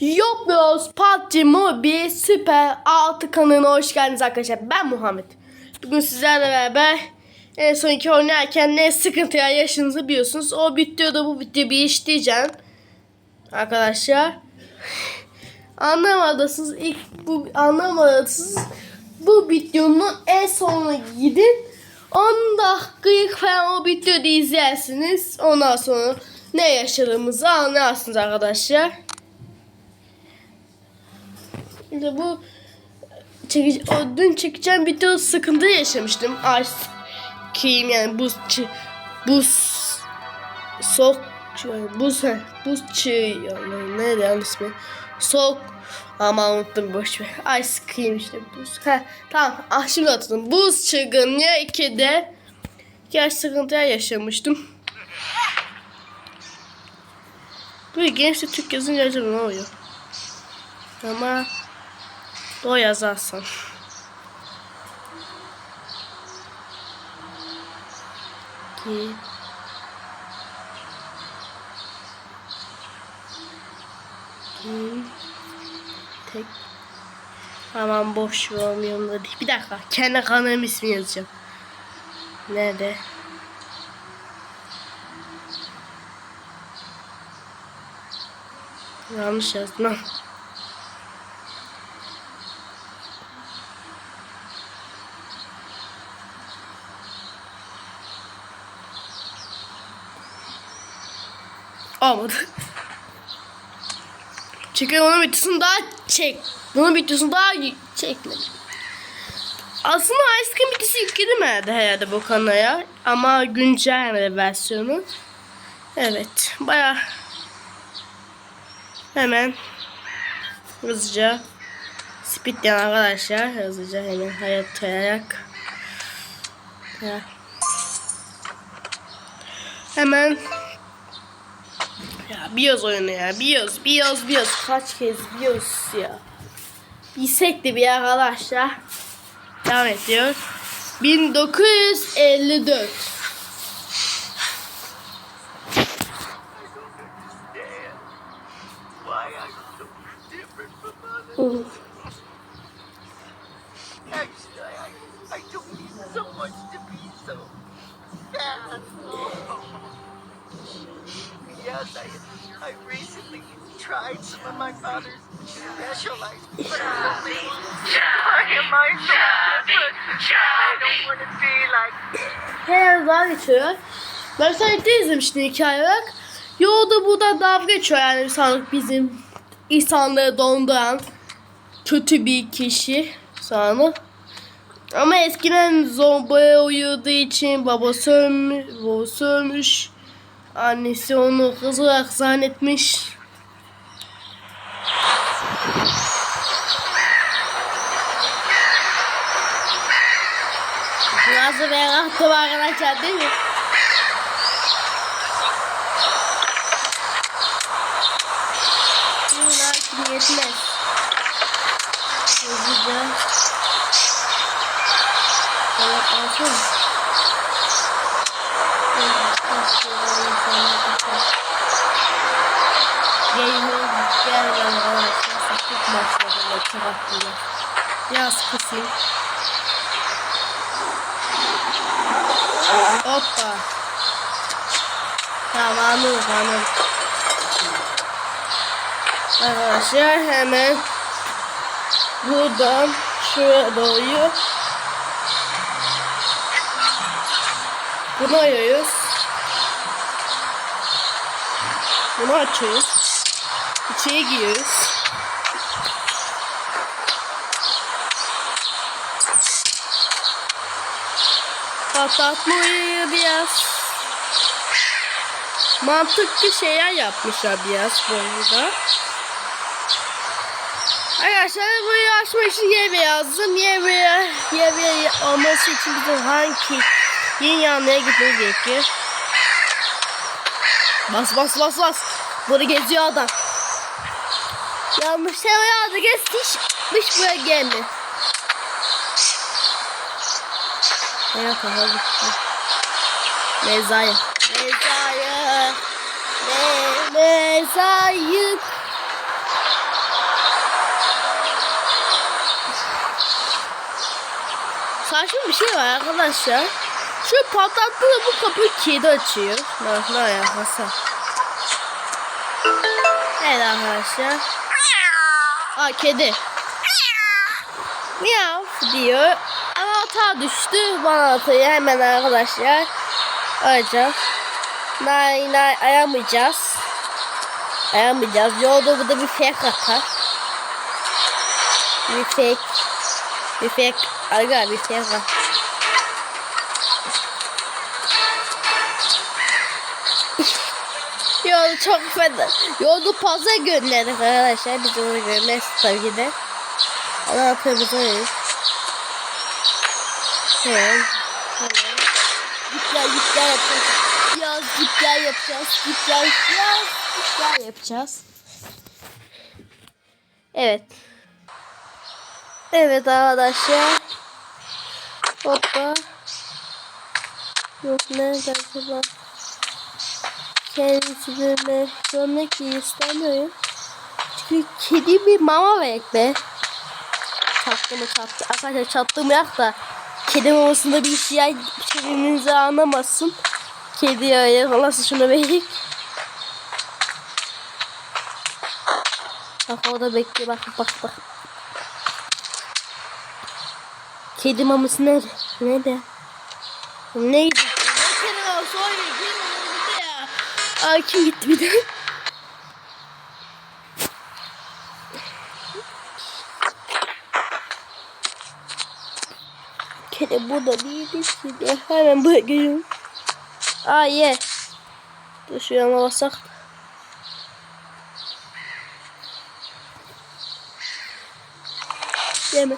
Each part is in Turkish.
Yoplos PUBG Mobile Süper 6 kanalına hoş geldiniz arkadaşlar. Ben Muhammed. Bugün sizlerle beraber en son iki oynarken ne sıkıntıya yaşınızı biliyorsunuz. O videoda bu videoyu bir işleyeceğim. Arkadaşlar. Anlamadısınız. ilk bu anlamadısınız. Bu videonun en sonuna gidin. 10 dakikalık falan o videoda izlersiniz. Ondan sonra ne yaşadığımızı anlarsınız arkadaşlar. İşte bu çekici, o dün çekeceğim video sıkıntı yaşamıştım. Ice cream yani buz buz sok buz he, buz çı yani neydi yanlış ismi? Sok ama unuttum boş ver. Ice cream işte buz. He, tamam ah şimdi hatırladım. Buz çılgınlığı 2'de yaş sıkıntılar yaşamıştım. Böyle gençte Türk yazınca acaba ne oluyor? Ama o yazarsan. Ki Ki tek Aman boş ver olmuyorum da değil. Bir dakika. Kendi kanalım ismi yazacağım. Nerede? Yanlış yazdım. Olmadı. Çünkü onun videosunu daha çek. Bunun videosunu daha çekmedim. Aslında Ice Cream videosu yükledim herhalde, bu kanala. Ama güncel versiyonu. Evet. Baya hemen hızlıca speedlen arkadaşlar. Hızlıca hemen hayat tayarak. Ya. Hemen BIOS oyunu ya. BIOS, BIOS, BIOS. Kaç kez BIOS ya. Bilsek de bir arkadaşlar. Devam ediyor. 1954. why tried some of my father's specialized, but I don't want to be like Her daha geçiyor. Ben sadece izlemiştim hikaye olarak. Yolda burada dalga geçiyor yani sanırım bizim insanları donduran kötü bir kişi sanırım. Ama eskiden zombaya uyuduğu için babası ölmüş, babası ölmüş. Annesi onu kız olarak zannetmiş. Nasıl bir rahatım arkadaşlar değil mi? Bunlar yetmez. Hızlıca. Evet alsın. Gamer gelmem arkadaşlar. Sıklık maçlarında çok kısayım. Hoppa. Tamam anladım anladım. Arkadaşlar hemen buradan şuraya doğru bunu ayırıyoruz. Bunu açıyoruz. İçeri giriyoruz. Patlatmayı biraz mantıklı şeyler yapmışlar biraz bu arada. Arkadaşlar burayı açmak için Y yazdım. Y Y olması için bizim hangi yeni yanlıya gitmemiz gerekiyor. Bas bas bas bas. Burada geziyor adam. Yanlış şey yazdı. Geç hiç, hiç buraya gelme. Benim kafa gitti. Mezayı. Mezayı. Me mezayı. Saçma bir şey var arkadaşlar. Şu patlattığında bu kapıyı kedi açıyor. Bak ne yapmasa. Evet arkadaşlar. Aa kedi. Miau diyor. Anahtar düştü. Bu anahtarı hemen arkadaşlar arayacağız. Nay nay aramayacağız. Aramayacağız. Yolda burada bir fake atar. Bir fake. Bir fake. Arga bir fake atar. Yol çok fena. Yolu fazla gönderdik arkadaşlar. Biz onu görmez tabii ki de. Anahtarımızı arayız. Hemen. Hemen. Gitler gitler yapacağız. Yaz gitler yapacağız. Gitler yaz gitler yapacağız. Evet. Evet arkadaşlar. Hoppa. Yok nerede acaba? Kendisini görmek istemiyorum. Çünkü kedi bir mama verek be. Çattı mı çattı. Arkadaşlar çattım yak da kedi mamasında bir şey çevirmenizi anlamasın. Kedi yağı nasıl şunu vereyim. Bak orada bekliyor bak bak bak. Kedi maması nerede? Nerede? Neydi? Ne kedi maması? Ay kim gitti bir de? Kedi burada değildi ki. Hemen buraya geliyorum. Aa ye. Dur şu yana basak. Yeme.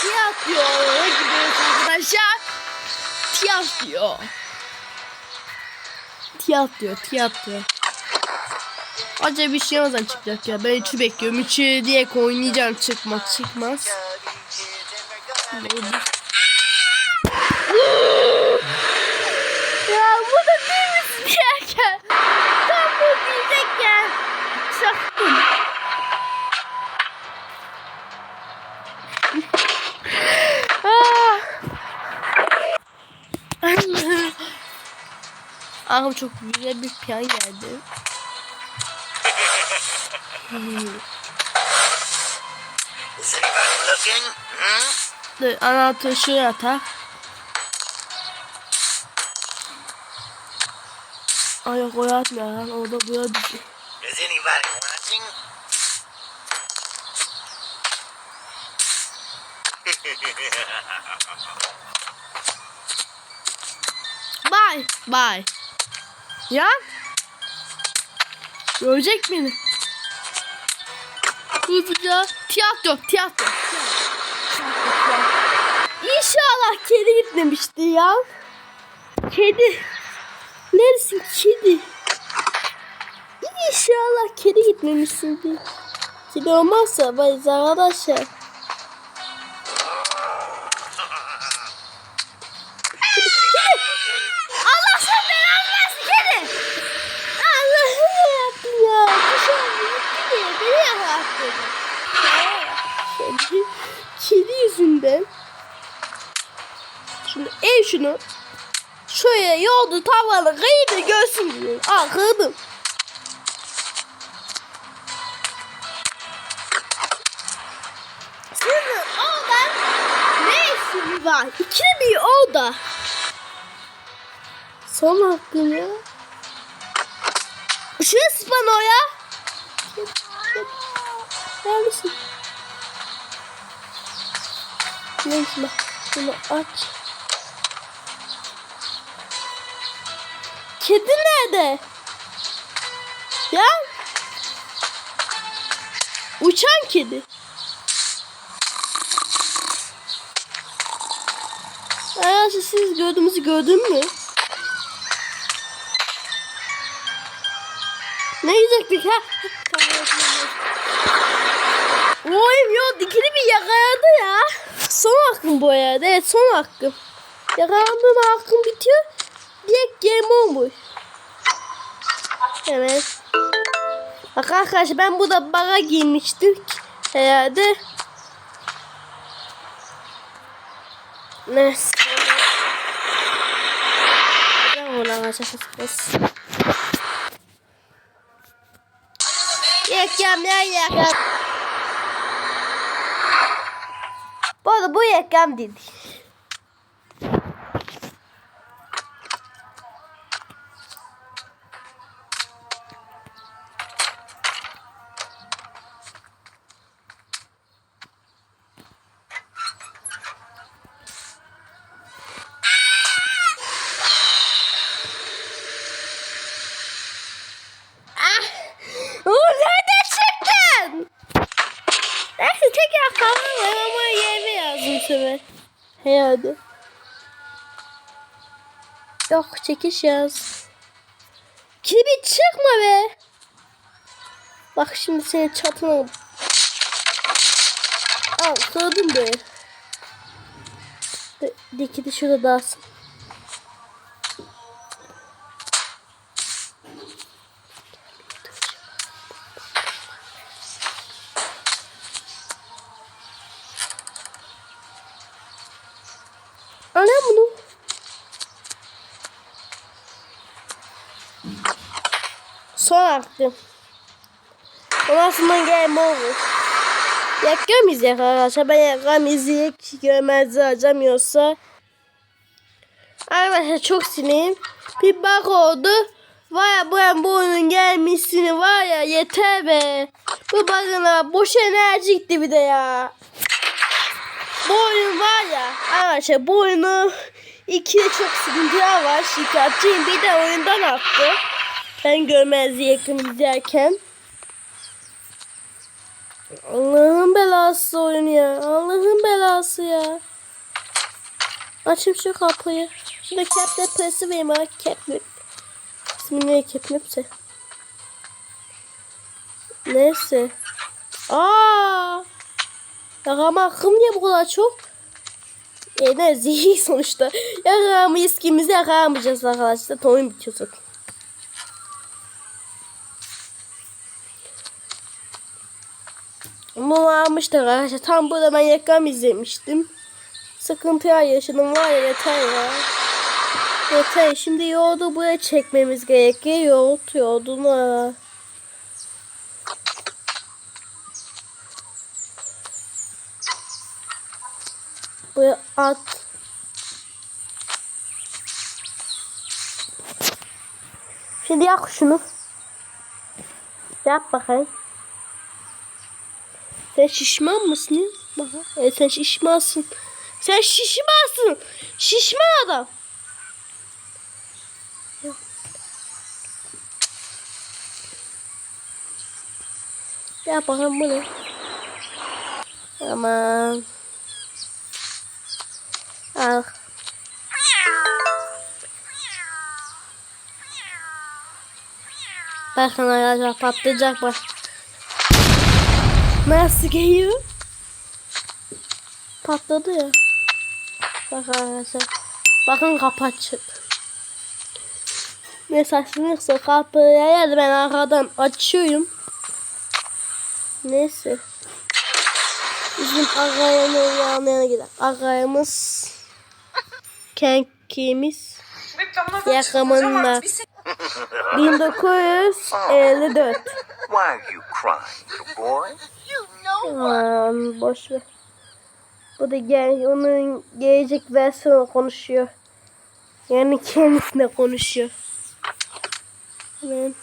Tiyat diyor. Oraya gidiyoruz arkadaşlar. Tiyat diyor. Tiyat diyor. Tiyat diyor. Acaba bir şey yazan çıkacak ya. Ben üçü bekliyorum. Üçü diye oynayacağım. Çıkmaz çıkmaz. ya bu da değil misin diyerken. Tam bu diyecekken. Çaktım. Ah. Ağam çok güzel bir piyan geldi. Is anybody looking? Hmm? Dur anahtarı şuraya atar. Ay yok oraya atmıyor lan. Orada buraya düşüyor. Is anybody watching? Bye. Bye. Ya? Görecek beni. Hızlıca. Tiyatro. Tiyatro. İnşallah kedi gitmemişti ya. Kedi. Neresin kedi? İnşallah kedi gitmemişsindir. Kedi olmazsa bayız arkadaşlar. Şöyle yoldu tavanı kıydı diyor. Aa kıydım. Şimdi orada ne işin var? İkili bir oda. Son hakkım ya. Şu spano ya. Neredesin? Neyse bak bunu aç. Kedi nerede? Ya? Uçan kedi. Arkadaşlar siz gördüğümüzü gördün mü? Ne yiyecektik ha? Oyum yok dikili bir yakaladı ya. Son hakkım bu arada. Evet son hakkım. Yakalandığım hakkım bitiyor. Direkt game olmuş. Evet. Bak arkadaşlar ben burada baga giymiştim herhalde. Neyse. Neden ulan arkadaşlar bas. Yekam ya yekam. Bu arada bu yekam dedi. Çekiş yaz. Kibi çıkma be. Bak şimdi seni çatına Al sordum be. De, diki de şurada dağılsın. Hakkım. Ondan sonra game over. Yakıyor muyuz ya arkadaşlar? Ben yakam izleyip görmezdi harcamıyorsa. Arkadaşlar çok sinirliyim. Bir bak oldu. Var ya bu, bu oyunun gelmesini var ya yeter be. Bu bakına boş enerji gitti bir de ya. Bu oyun var ya arkadaşlar bu oyunu iki de çok sıkıntılar var. Şikayetçiyim bir de oyundan attı. Ben görmezdi yakın izlerken. Allah'ın belası oyun ya. Allah'ın belası ya. Açayım şu kapıyı. Şurada caplet presi vereyim ha. Caplet. İsmi ne capletse. Neyse. Aa! Yakama akım niye bu kadar çok? E ne zehir sonuçta. Yakamayız kimizi yakamayacağız arkadaşlar. Toyun bitiyor zaten. Bunu almıştık arkadaşlar. Tam burada ben yakam izlemiştim. Sıkıntıya yaşadım var ya yeter ya. Yeter. Şimdi yoğurdu buraya çekmemiz gerekiyor. Yoğurt yoğurdunu. Buraya at. Şimdi yak şunu. Yap bakayım. Sen şişman mısın ya? E, sen şişmansın. Sen şişmansın. Şişman adam. Yap bakalım bu ne? Aman. Al. Bakın arkadaşlar patlayacak bak. Nasıl geliyor? Patladı ya. Bak arkadaşlar. Bakın kapı açık. Neyse açılırsa kapıyı eğer ben arkadan açıyorum. Neyse. Bizim ağayanın yanına gidelim. Ağayımız kankimiz yakımında 1954 Why are you crying, little boy? Aman boş ver. Bu da gel onun gelecek versiyonu konuşuyor. Yani kendisine konuşuyor. Hemen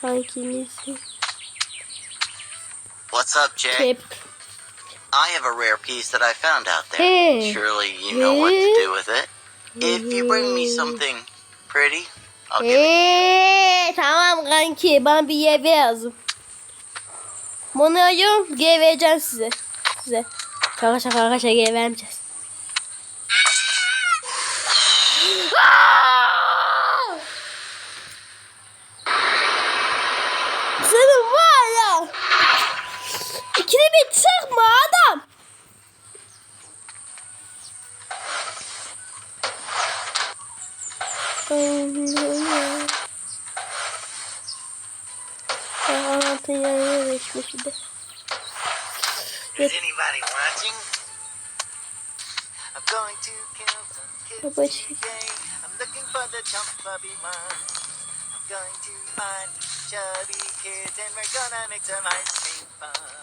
kankimiz What's up, Jay? kep. I have a rare piece that I found out there. Hey. Surely you know what to do with it. If you bring me something pretty, I'll give it. Eee tamam kanki ben bir yeve yazdım. Bunu alıyorum geri vereceğim size. Size. Şaka şaka arkadaşlar geri vermeyeceğiz. Senin var ya. İkide bir çıkma adam. Dünyaya geçmiş bir de. Is anybody watching? I'm going to kill some kids today. I'm looking for the chump chubby ones. I'm going to find chubby kids and we're gonna make some ice cream fun.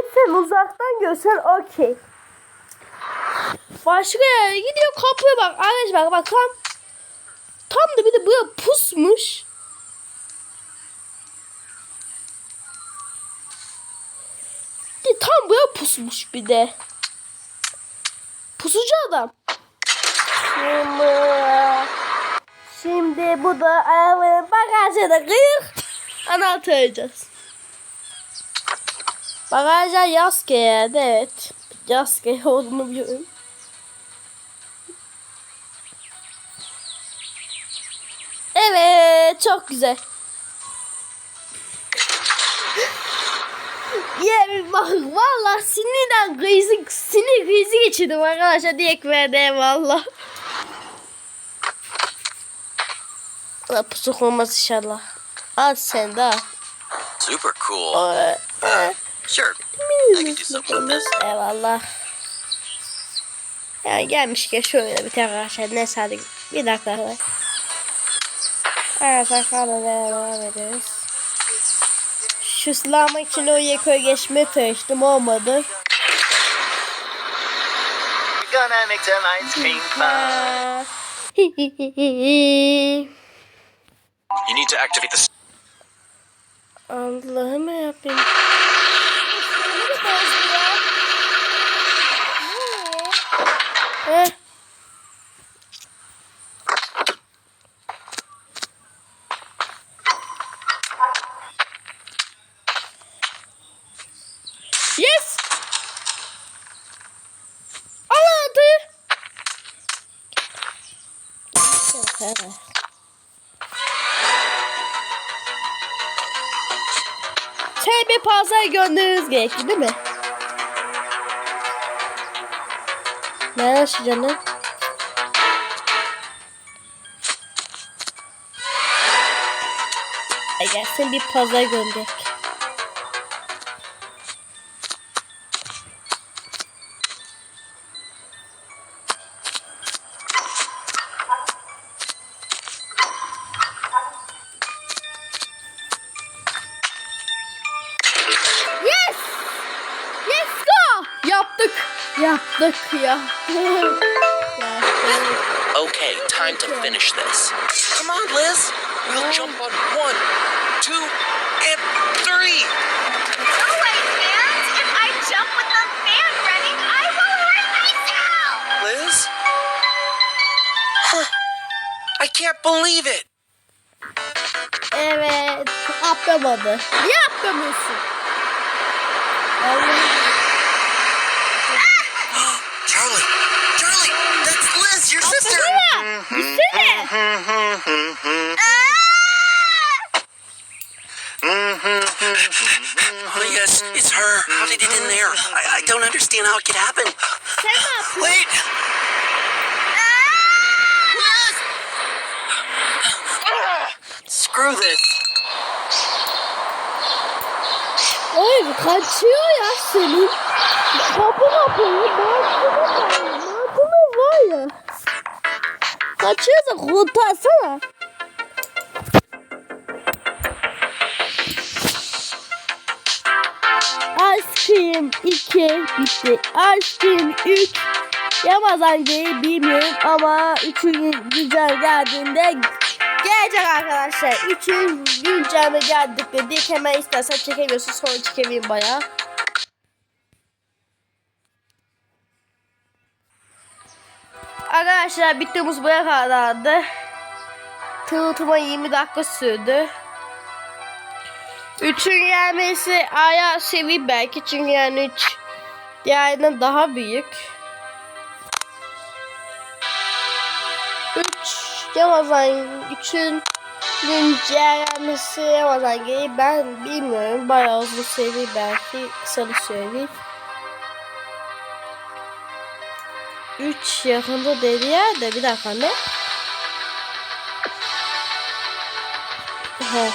Gitsen uzaktan görsen okey. Başka yere gidiyor kapıya bak. Arkadaş bak bak tam. Tam da bir de buraya pusmuş. De tam buraya pusmuş bir de. Pusucu adam. Şimdi, şimdi bu da arabanın bagajına kıyık. Anahtar arayacağız. Bagajlar Yaske yerde evet. Yaske olduğunu biliyorum. Evet çok güzel. Ya bak valla sinirden krizi, sinir krizi geçirdim arkadaşlar direkt verdi valla. Allah pusuk olmaz inşallah. Al sen de al. Super cool. Ee, e, Sure. I could do something with this. Eyvallah. Ya gelmişken şöyle bir tane arkadaşlar. Neyse hadi bir dakika. Arkadaşlar kalın devam ediyoruz. Şu silahmak için o yekoya geçmeye çalıştım olmadı. Gonna make some ice cream fun. Aa. You need to activate the Allah'ım ya Rabbim. Bir pazara göndeririz gerekli değil mi? Ne nasıl canım? E gelsin bir pazara gönder. Yaptık ya. Okay, time to finish this. Come on, Liz. We'll jump on one, two, and three. No way, fans! If I jump with the fan running, I will hurt myself! Liz? Huh. I can't believe it. Evet. Atlamadı. Niye atlamıyorsun? Allah. Oh yes, it's her. How did it in there? I, I don't understand how it could happen. Ne? Wait. Screw this. Oy kaçıyor ya senin. Kapı kapıyı. Mantını var. Mantını var ya. Kaçıyorsa kurtarsana. Ice cream 2 bitti. Cream 3 Ramazan Gey'i bilmiyorum ama 3. güncel geldiğinde gelecek arkadaşlar. 3. güncel geldik dedik. Hemen istersen çekemiyorsun sonra çekemeyeyim bayağı. Arkadaşlar bittiğimiz buraya kadardı. Tanıtıma 20 dakika sürdü. Üçün gelmesi aya sevi belki çünkü yani üç diğerinden daha büyük. Üç Ramazan üçün günce gelmesi Ramazan ben bilmiyorum bayağı uzun seri belki kısa bir seri. 3 yakında dedi ya da bir dakika ne? He.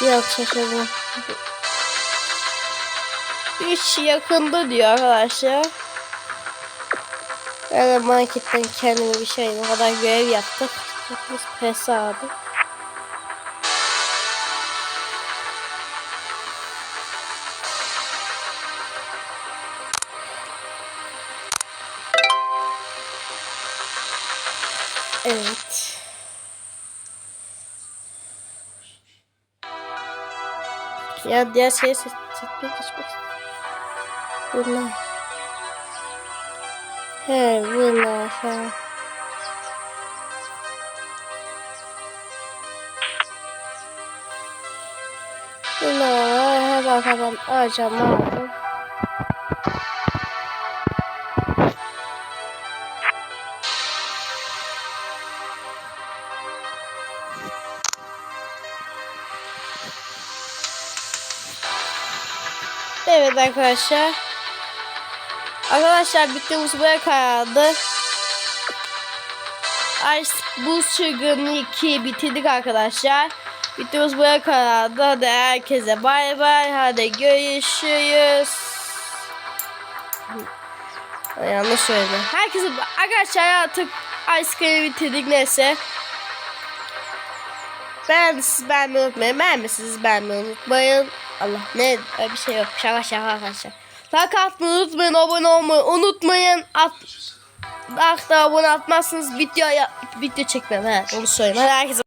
Biraz şaşırdım. 3 yakında diyor arkadaşlar. De marketten kendime bir şey o kadar görev yaptık. Biz pes abi. Ya diğer şeyi seç seçmek geçmek Bunlar. He bunlar. He. Bunlar her arkadan alacağım arkadaşlar. Arkadaşlar bittiğimiz buraya karardı. Ice Buz Çılgınlığı 2 bitirdik arkadaşlar. Bittiğimiz buraya karardı. Hadi herkese bay bay. Hadi görüşürüz. Yanlış söyledim. Herkese arkadaşlar artık Ice Cream'i bitirdik neyse. Beğendiyseniz beğenmeyi unutmayın. Beğenmişsiniz beğenmeyi unutmayın. Allah ne öyle bir şey yok. Şaka şaka arkadaşlar. Like atmayı unutmayın. Abone olmayı unutmayın. At, hatta abone atmazsınız video, ya, video çekmem. He, onu söyleyeyim. Hadi herkese